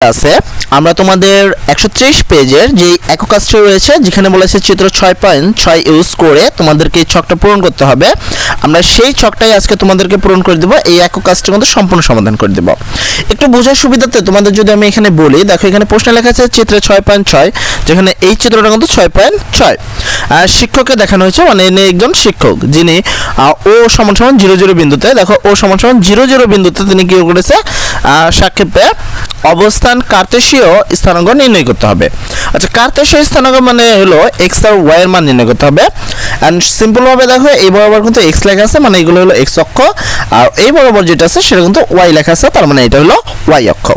আছে আমরা তোমাদের একশো ত্রিশ পেজের যে একক কাজটি রয়েছে, যেখানে বলেছে চিত্র ছয় পয়েন্ট ছয় ইউজ করে তোমাদেরকে এই ছকটা পূরণ করতে হবে। আমরা সেই ছকটাই আজকে তোমাদেরকে পূরণ করে দেবো, এই একক কাজটির মধ্যে সম্পূর্ণ সমাধান করে দেবো। একটু বোঝার সুবিধাতে তোমাদের যদি আমি এখানে বলি, দেখো এখানে প্রশ্নে লেখা আছে চিত্রে ছয় পয়েন্ট ছয়, যেখানে এই চিত্রটা কিন্তু ছয় পয়েন্ট ছয়। আর শিক্ষককে দেখানো হয়েছে মানে ইনি একজন শিক্ষক, যিনি ও সমান সমান জিরো জিরো বিন্দুতে, দেখো ও সমান সমান জিরো জিরো বিন্দুতে তিনি কি করেছে? সাক্ষেপে অবস্থান কার্তেশীয় স্থানাঙ্ক নির্ণয় করতে হবে। আচ্ছা কার্তেশীয় স্থানাঙ্ক মানে হলো এক্স আর ওয়াই এর মান নির্ণয় করতে হবে। অ্যান্ড সিম্পল ভাবে দেখো, এই বরাবর কিন্তু এক্স লেখা আছে মানে এগুলো হলো এক্স অক্ষ। আর এই বরাবর যেটা আছে, সেটা কিন্তু ওয়াই লেখা আছে, তার মানে এটা হলো ওয়াই অক্ষ।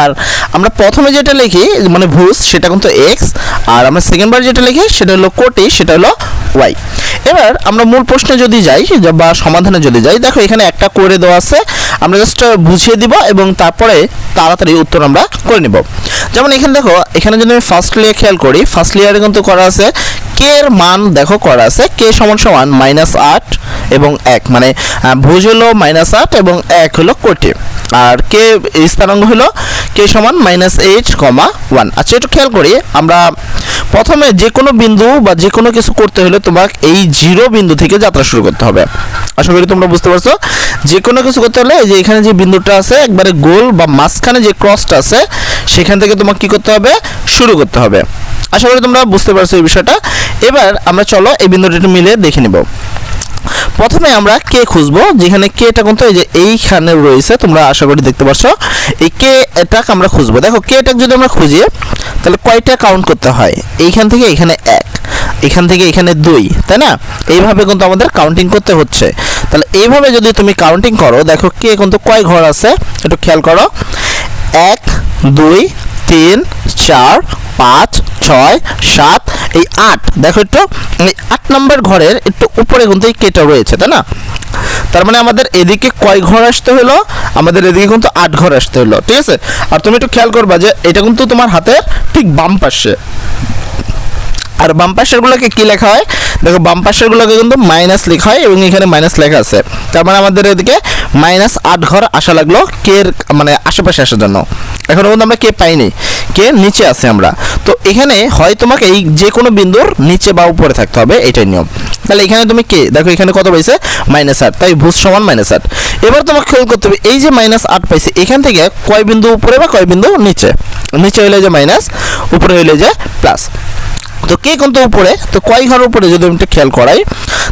আর আমরা প্রথমে যেটা লিখি মানে ভুজ, সেটা কিন্তু এক্স আর আমরা সেকেন্ডবার যেটা লিখি, সেটা হলো কোটি, সেটা হলো ওয়াই এবার আমরা মূল প্রশ্নে যদি যাই, বা সমাধানে যদি যাই, দেখো এখানে একটা করে দেওয়া আছে। আমরা জাস্ট বুঝিয়ে দিব এবং তারপরে তাড়াতাড়ি উত্তর আমরা করে নিব। যেমন এখানে দেখো, এখানে যদি আমি ফার্স্ট লেয়ার খেয়াল করি ফার্স্ট লেয়ারে কিন্তু করা আছে কে এর মান দেখো করা আছে কে সমান সমান মাইনাস আট এবং এক মানে ভুজ হলো মাইনাস আট এবং এক হলো কোটি। আর কে স্থানাঙ্ক হলো কে সমান মাইনাস এইট কমা ওয়ান আচ্ছা একটু খেয়াল করি, আমরা প্রথমে যে কোনো বিন্দু বা যে কোনো কিছু করতে হলে তোমাকে এই জিরো বিন্দু থেকে যাত্রা শুরু করতে হবে। আশা করি তোমরা বুঝতে পারছ? যে কোনো কিছু করতে হলে যে এখানে যে বিন্দুটা আছে, একবারে গোল বা মাঝখানে যে ক্রসটা আছে, সেখান থেকে তোমাকে কি করতে হবে? শুরু করতে হবে। আশা করি তোমরা বুঝতে পারছ এই বিষয়টা। এবার আমরা চলো এই বিন্দুটা একটু মিলে দেখে নিব। প্রথমে আমরা কে খুঁজবো, যেখানে কেটা কিন্তু এই যে এইখানে রয়েছে, তোমরা আশা করি দেখতে পাচ্ছ এই কে এটাকে আমরা খুঁজবো। দেখো, কে এটাকে যদি আমরা খুঁজি, তাহলে কয়টা কাউন্ট করতে হয়? এইখান থেকে এখানে এক, এখান থেকে এখানে দুই, তাই না? এইভাবে কিন্তু আমাদের কাউন্টিং করতে হচ্ছে। তাহলে এইভাবে যদি তুমি কাউন্টিং করো, দেখো কে কিন্তু কয় ঘর আছে, একটু খেয়াল করো। এক, দুই, তিন, চার, পাঁচ, ছয়, সাত এই আট, দেখো একটু, এই আট নম্বর ঘরের একটু উপরে কিন্তু এই কেটা রয়েছে, তাই না? তার মানে আমাদের এদিকে কয় ঘর আসতে হলো? আমাদের এদিকে কিন্তু আট ঘর আসতে হলো, ঠিক আছে? আর তুমি একটু খেয়াল করবা যে এটা কিন্তু তোমার হাতের ঠিক বাম পাশে। আর বাম পাশেরগুলোকে কি লেখা হয়? দেখো, বাম পাশেরগুলোকে কিন্তু মাইনাস লেখা হয় এবং এখানে মাইনাস লেখা আছে। তার মানে আমাদের এদিকে মাইনাস আট ঘর আসা লাগল, কে মানে আশেপাশে আসার জন্য। এখনও পর্যন্ত আমরা কে পাইনি। কে নিচে আছে আমরা। তো এখানে হয় তোমাকে এই যে কোনো বিন্দুর নিচে বা উপরে থাকতে হবে, এটাই নিয়ম। তাহলে এখানে তুমি কে? দেখো এখানে কত পাইছে? মাইনাস আট। তাই ভুজ সমান মাইনাস আট। এবার তোমাকে খেয়াল করতে হবে, এই যে মাইনাস আট পাইছে, এখান থেকে কয় বিন্দু উপরে বা কয় বিন্দু নিচে? নিচে হইলে যে মাইনাস উপরে হইলে যে প্লাস তো কে কিন্তু উপরে? তো কয় ঘর উপরে যদি আমি একটু খেয়াল করাই,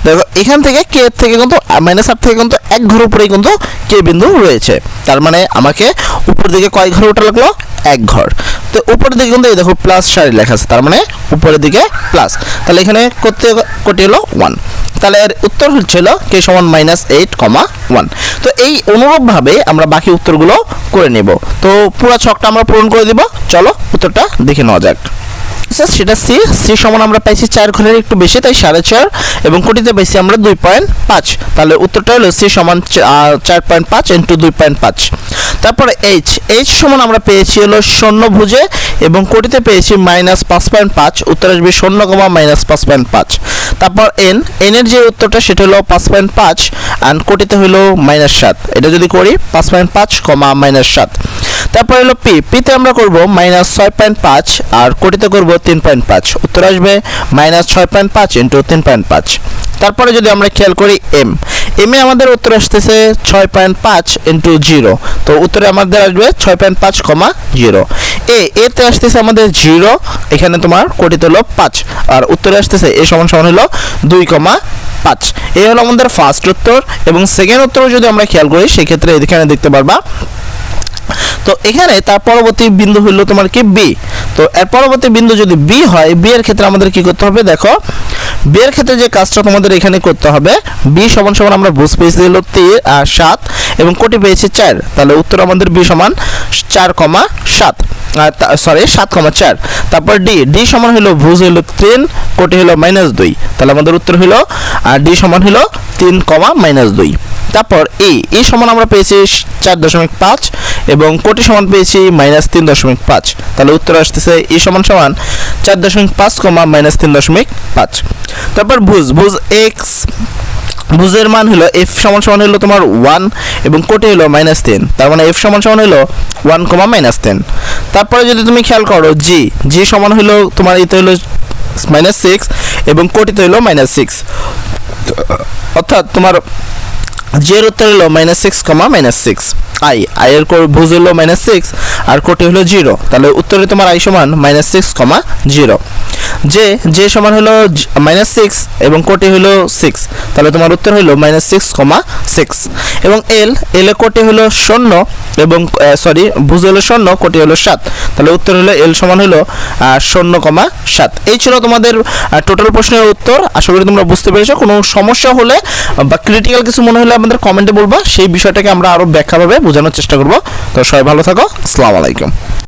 দেখো এখান থেকে কে থেকে কিন্তু মাইনাস আট থেকে কিন্তু এক ঘর উপরেই কিন্তু কে বিন্দু রয়েছে। তার মানে আমাকে উপর দিকে কয় ঘর ওটা লাগল? এক ঘর। তো উপরের দিকে কিন্তু এই দেখো প্লাস সারি লেখা আছে, তার মানে উপরের দিকে প্লাস তাহলে এখানে করতে কোটি হলো? ওয়ান তাহলে এর উত্তর হচ্ছিল কে সমান মাইনাস এইট কমা ওয়ান তো এই অনুরূপভাবে আমরা বাকি উত্তরগুলো করে নেব। তো পুরো ছকটা আমরা পূরণ করে দিব। চলো উত্তরটা দেখে নেওয়া যাক। স্যার সেটা সি সি সমান আমরা পাইছি চার ঘরের একটু বেশি, তাই সাড়ে চার, এবং কোটিতে পাইছি আমরা দুই পয়েন্ট পাঁচ। তাহলে উত্তরটা হলো সি সমান চার পয়েন্ট পাঁচ ইন্টু দুই পয়েন্ট পাঁচ। তারপরে এইচ এইচ সমান আমরা পেয়েছি হলো শূন্য ভুজে, এবং কোটিতে পেয়েছি মাইনাস পাঁচ পয়েন্ট পাঁচ, উত্তর আসবে শূন্য কমা মাইনাস পাঁচ পয়েন্ট পাঁচ। তারপর এন এনের যে উত্তরটা সেটা হলো পাঁচ পয়েন্ট পাঁচ অ্যান্ড কোটিতে হলো মাইনাস সাত। এটা যদি করি, পাঁচ পয়েন্ট পাঁচ কমা মাইনাস সাত। তারপর হলো পি পিতে আমরা করব মাইনাস ছয় পয়েন্ট পাঁচ আর কোটিতে করব তিন পয়েন্ট পাঁচ। উত্তর আসবে মাইনাস ছয় পয়েন্ট পাঁচ ইন্টু তিন পয়েন্ট পাঁচ। তারপরে যদি আমরা খেয়াল করি এম এম এ আমাদের উত্তর আসতেছে ছয় পয়েন্ট পাঁচ ইন্টু জিরো তো উত্তরে আমাদের আসবে ছয় পয়েন্ট পাঁচ কমা জিরো এ এতে আসতেছে আমাদের জিরো এখানে তোমার কোটিতে হলো পাঁচ। আর উত্তরে আসতেছে এ সমান সমান হলো দুই কমা পাঁচ। এই হলো আমাদের ফার্স্ট উত্তর এবং সেকেন্ড উত্তর যদি আমরা খেয়াল করি, সেক্ষেত্রে এখানে দেখতে পারবা তো এখানে তার পরবর্তী বিন্দু হলো তোমার কি? বি তো এর পরবর্তী বিন্দু যদি বি হয় বি এর ক্ষেত্রে আমাদের কি করতে হবে? দেখো বি এর ক্ষেত্রে যে কাজটা তোমাদের এখানে করতে হবে বি সমান সমান আমরা বুঝ পেয়েছি হলো তিন আর সাত এবং কোটি পেয়েছি চার। তাহলে উত্তর আমাদের বি সমান চার কমা সাত সরি সাত কমা চার। তারপর ডি ডি সমান হলো ভুজ হলো তিন, কোটি হলো মাইনাস দুই। তাহলে আমাদের উত্তর হলো, আর ডি সমান হলো তিন কমা মাইনাস দুই। তারপর এ এ সমান আমরা পেয়েছি চার দশমিক পাঁচ এবং কোটি সমান পেয়েছি মাইনাস তিন দশমিক পাঁচ। তাহলে উত্তর আসতেছে ই সমান সমান চার দশমিক পাঁচ কমা মাইনাস তিন দশমিক পাঁচ। তারপর ভুজ ভুজ এক্স ভুজের মান হলো এফ সমান সমান হলো তোমার ওয়ান এবং কোটি হলো মাইনাস টেন তার মানে এফ সমান সমান হলো ওয়ান কমা মাইনাস টেন তারপরে যদি তুমি খেয়াল করো জি জি সমান হলো তোমার এতে হলো মাইনাস সিক্স এবং কোটিতে হলো মাইনাস সিক্স অর্থাৎ তোমার জের উত্তর হলো minus six comma minus six i এর কো- ভুজ হলো মাইনাস সিক্স আর কোটি হলো জিরো তাহলে উত্তরে তোমার আই সমান মাইনাস সিক্স কমা জিরো যে যে সমান হলো মাইনাস সিক্স এবং কোটি হলো সিক্স তাহলে তোমার উত্তর হলো মাইনাস সিক্স কমা সিক্স এবং এল এল এ কোটি হলো শূন্য এবং সরি ভুজ হলো শূন্য, কোটি হলো সাত। তাহলে উত্তর হলো এল সমান হলো শূন্য কমা সাত। এই ছিল তোমাদের টোটাল প্রশ্নের উত্তর। আশা করি তোমরা বুঝতে পেরেছ। কোনো সমস্যা হলে বা ক্রিটিক্যাল কিছু মনে হলে আমাদের কমেন্টে বলবা। সেই বিষয়টাকে আমরা আরও ব্যাখ্যাভাবে বোঝানোর চেষ্টা করব। তো সবাই ভালো থাকো। আসসালামু আলাইকুম।